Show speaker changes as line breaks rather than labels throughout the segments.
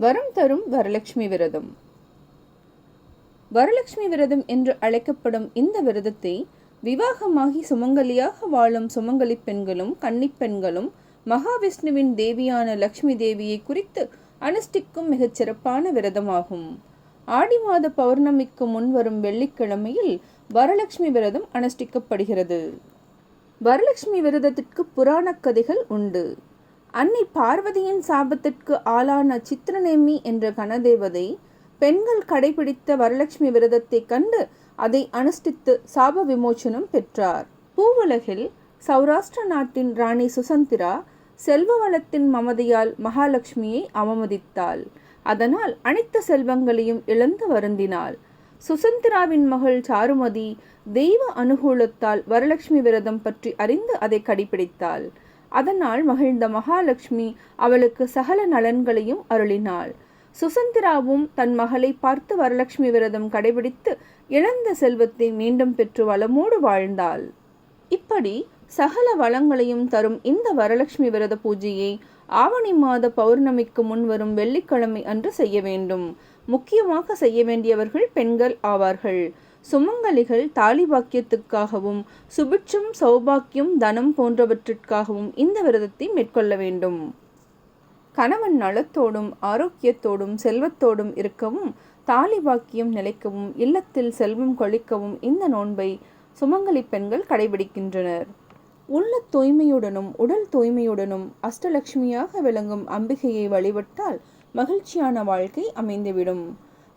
வரம் தரும் வரலட்சுமி விரதம். வரலட்சுமி விரதம் என்று அழைக்கப்படும் இந்த விரதத்தை விவாகமாகி சுமங்கலியாக வாழும் சுமங்கலி பெண்களும் கன்னிப்பெண்களும் மகாவிஷ்ணுவின் தேவியான லக்ஷ்மி தேவியை குறித்து அனுஷ்டிக்கும் மிகச் சிறப்பான விரதமாகும். ஆடி மாத பௌர்ணமிக்கு முன்வரும் வெள்ளிக்கிழமையில் வரலட்சுமி விரதம் அனுஷ்டிக்கப்படுகிறது. வரலட்சுமி விரதத்திற்கு புராணக் கதைகள் உண்டு. அன்னை பார்வதியின் சாபத்திற்கு ஆளான சித்திரநேமி என்ற கணதேவதை பெண்கள் கடைபிடித்த வரலட்சுமி விரதத்தைக் கண்டு அதை அனுஷ்டித்து சாப விமோச்சனம் பெற்றார். பூவுலகில் சௌராஷ்டிர நாட்டின் ராணி சுசந்திரா செல்வ வளத்தின் மமதையால் மகாலட்சுமியை அவமதித்தாள். அதனால் அனைத்து செல்வங்களையும் இழந்து வருந்தினாள். சுசந்திராவின் மகள் சாருமதி தெய்வ அனுகூலத்தால் வரலட்சுமி விரதம் பற்றி அறிந்து அதை கடைபிடித்தாள். அதனால் மகிழ்ந்த மகாலட்சுமி அவளுக்கு சகல நலன்களையும் அருளினாள். சுசந்திராவும் தன் மகளை பார்த்து வரலட்சுமி விரதம் கடைபிடித்து இழந்த செல்வத்தை மீண்டும் பெற்று வளமோடு வாழ்ந்தாள். இப்படி சகல வளங்களையும் தரும் இந்த வரலட்சுமி விரத பூஜையை ஆவணி மாத பௌர்ணமிக்கு முன்வரும் வெள்ளிக்கிழமை அன்று செய்ய வேண்டும். முக்கியமாக செய்ய வேண்டியவர்கள் பெண்கள் ஆவார்கள். சுமங்கலிகள் தாலி பாக்கியத்துக்காகவும் சுபிட்சம் சௌபாக்கியம் தனம் போன்றவற்றிற்காகவும் இந்த விரதத்தை மேற்கொள்ள வேண்டும். கணவன் நலத்தோடும் ஆரோக்கியத்தோடும் செல்வத்தோடும் இருக்கவும் தாலி பாக்கியம் நிலைக்கவும் இல்லத்தில் செல்வம் கொழிக்கவும் இந்த நோன்பை சுமங்கலி பெண்கள் கடைபிடிக்கின்றனர். உள்ள தூய்மையுடனும் உடல் தூய்மையுடனும் அஷ்டலட்சுமியாக விளங்கும் அம்பிகையை வழிபட்டால் மகிழ்ச்சியான வாழ்க்கை அமைந்துவிடும்.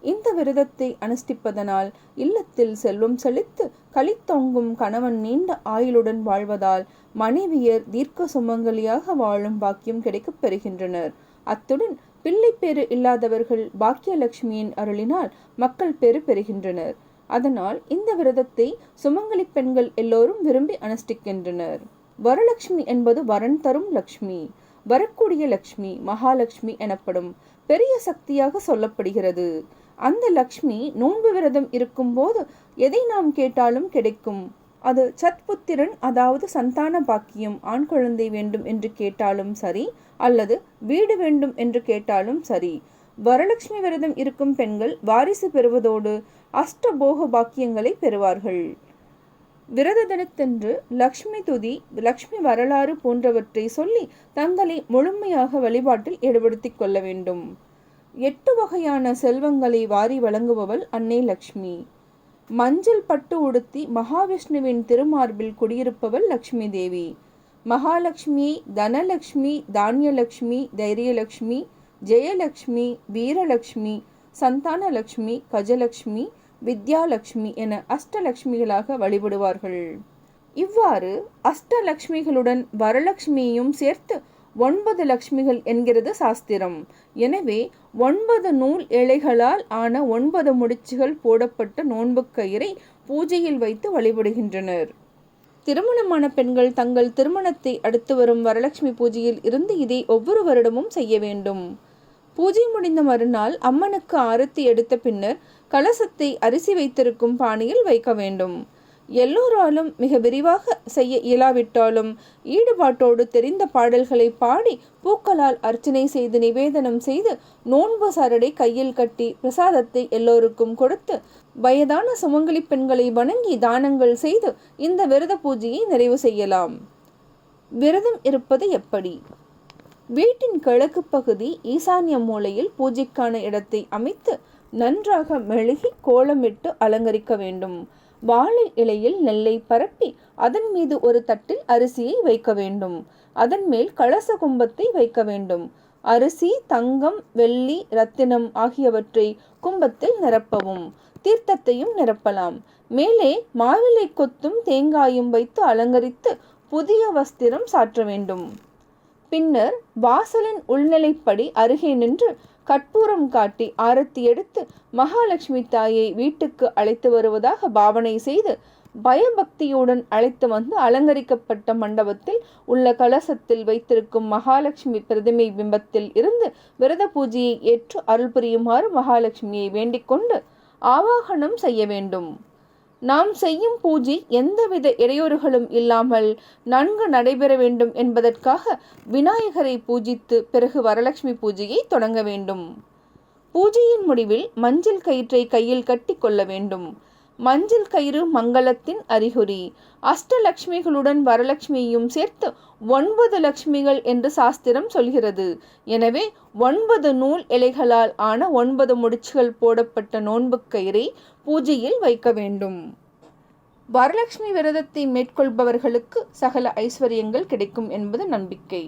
இந்த விரதத்தை அனுஷ்டிப்பதனால் இல்லத்தில் செல்வம் செழித்து களித்தொங்கும் கணவன் நீண்ட ஆயுளுடன் வாழ்வதால் மனைவியர் தீர்க்க சுமங்கலியாக வாழும் பாக்கியம் கிடைக்கப் பெறுகின்றனர். அத்துடன் பிள்ளைப்பேறு இல்லாதவர்கள் பாக்கியலட்சுமியின் அருளினால் மக்கள் பேறு பெறுகின்றனர். அதனால் இந்த விரதத்தை சுமங்கலி பெண்கள் எல்லோரும் விரும்பி அனுஷ்டிக்கின்றனர். வரலட்சுமி என்பது வரன் தரும் லக்ஷ்மி வரக்கூடிய லக்ஷ்மி மகாலட்சுமி எனப்படும் பெரிய சக்தியாக சொல்லப்படுகிறது. அந்த லக்ஷ்மி நோன்பு விரதம் இருக்கும்போது எதை நாம் கேட்டாலும் கிடைக்கும்? அது சத்புத்திரன் அதாவது சந்தான பாக்கியம் ஆண் குழந்தை வேண்டும் என்று கேட்டாலும் சரி அல்லது வீடு வேண்டும் என்று கேட்டாலும் சரி. வரலட்சுமி விரதம் இருக்கும் பெண்கள் வாரிசு பெறுவதோடு அஷ்டபோக பாக்கியங்களை பெறுவார்கள். விரத தினத்தன்று லக்ஷ்மி துதி லக்ஷ்மி வரலாறு போன்றவற்றை சொல்லி தங்களை முழுமையாக வழிபாட்டில் ஈடுபடுத்திக் கொள்ள வேண்டும். எட்டு வகையான செல்வங்களை வாரி வழங்குபவள் அன்னை லக்ஷ்மி. மஞ்சள் பட்டு உடுத்தி மகாவிஷ்ணுவின் திருமார்பில் குடியிருப்பவள் லக்ஷ்மி தேவி. மகாலட்சுமி தனலக்ஷ்மி தானியலக்ஷ்மி தைரியலக்ஷ்மி ஜெயலக்ஷ்மி வீரலக்ஷ்மி சந்தானலக்ஷ்மி கஜலக்ஷ்மி வித்யாலக்ஷ்மி என அஷ்டலக்ஷ்மிகளாக வழிபடுவார்கள். இவ்வாறு அஷ்டலக்ஷ்மிகளுடன் வரலட்சுமியையும் சேர்த்து ஒன்பது லக்ஷ்மிகள் என்கிறது சாஸ்திரம். எனவே ஒன்பது நூல் இழைகளால் ஆன ஒன்பது முடிச்சுகள் போடப்பட்ட நோன்பு கயிறை பூஜையில் வைத்து வழிபடுகின்றனர். திருமணமான பெண்கள் தங்கள் திருமணத்தை அடுத்து வரும் வரலட்சுமி பூஜையில் இருந்து இதை ஒவ்வொரு வருடமும் செய்ய வேண்டும். பூஜை முடிந்த மறுநாள் அம்மனுக்கு ஆரத்தி எடுத்த பின்னர் கலசத்தை அரிசி வைத்திருக்கும் பானையில் வைக்க வேண்டும். எல்லோராலும் மிக விரிவாக செய்ய இயலாவிட்டாலும் ஈடுபாட்டோடு தெரிந்த பாடல்களை பாடி பூக்களால் அர்ச்சனை செய்து நிவேதனம் செய்து நோன்பு சரடை கையில் கட்டி பிரசாதத்தை எல்லோருக்கும் கொடுத்து வயதான சுமங்கலி பெண்களை வணங்கி தானங்கள் செய்து இந்த விரத பூஜையை நிறைவு செய்யலாம். விரதம் இருப்பது எப்படி? வீட்டின் கிழக்கு பகுதி ஈசான்ய மூலையில் பூஜைக்கான இடத்தை அமைத்து நன்றாக மெழுகி கோலமிட்டு அலங்கரிக்க வேண்டும். வாழை இலையில் நெல்லை பரப்பி அதன் மீது ஒரு தட்டில் அரிசியை வைக்க வேண்டும். அதன் மேல் கலச கும்பத்தை வைக்க வேண்டும். அரிசி தங்கம் வெள்ளி ரத்தினம் ஆகியவற்றை கும்பத்தில் நிரப்பவும். தீர்த்தத்தையும் நிரப்பலாம். மேலே மாவிலை கொத்தும் தேங்காயும் வைத்து அலங்கரித்து புதிய வஸ்திரம் சாற்ற வேண்டும். பின்னர் வாசலின் உள்நிலைப்படி அருகே நின்று கற்பூரம் காட்டி ஆரத்தி எடுத்து மகாலட்சுமி தாயை வீட்டுக்கு அழைத்து வருவதாக பாவனை செய்து பயபக்தியுடன் அழைத்து வந்து அலங்கரிக்கப்பட்ட மண்டபத்தில் உள்ள கலசத்தில் வைத்திருக்கும் மகாலட்சுமி பிரதிமை பிம்பத்தில் இருந்து விரத பூஜையை ஏற்று அருள் புரியுமாறு மகாலட்சுமியை வேண்டிக் கொண்டு ஆவாகனம் செய்ய வேண்டும். நாம் செய்யும் பூஜை எந்தவித இடையூறுகளும் இல்லாமல் நன்கு நடைபெற வேண்டும் என்பதற்காக விநாயகரை பூஜித்து பிறகு வரலட்சுமி பூஜையை தொடங்க வேண்டும். பூஜையின் முடிவில் மஞ்சள் கயிற்றை கையில் கட்டி கொள்ள வேண்டும். மஞ்சள் கயிறு மங்களத்தின் அறிகுறி. அஷ்டலக்ஷ்மிகளுடன் வரலட்சுமியையும் சேர்த்து ஒன்பது லட்சுமிகள் என்று சாஸ்திரம் சொல்கிறது. எனவே ஒன்பது நூல் இலைகளால் ஆன ஒன்பது முடிச்சுகள் போடப்பட்ட நோன்பு கயிறை பூஜையில் வைக்க வேண்டும். வரலட்சுமி விரதத்தை மேற்கொள்பவர்களுக்கு சகல ஐஸ்வர்யங்கள் கிடைக்கும் என்பது நம்பிக்கை.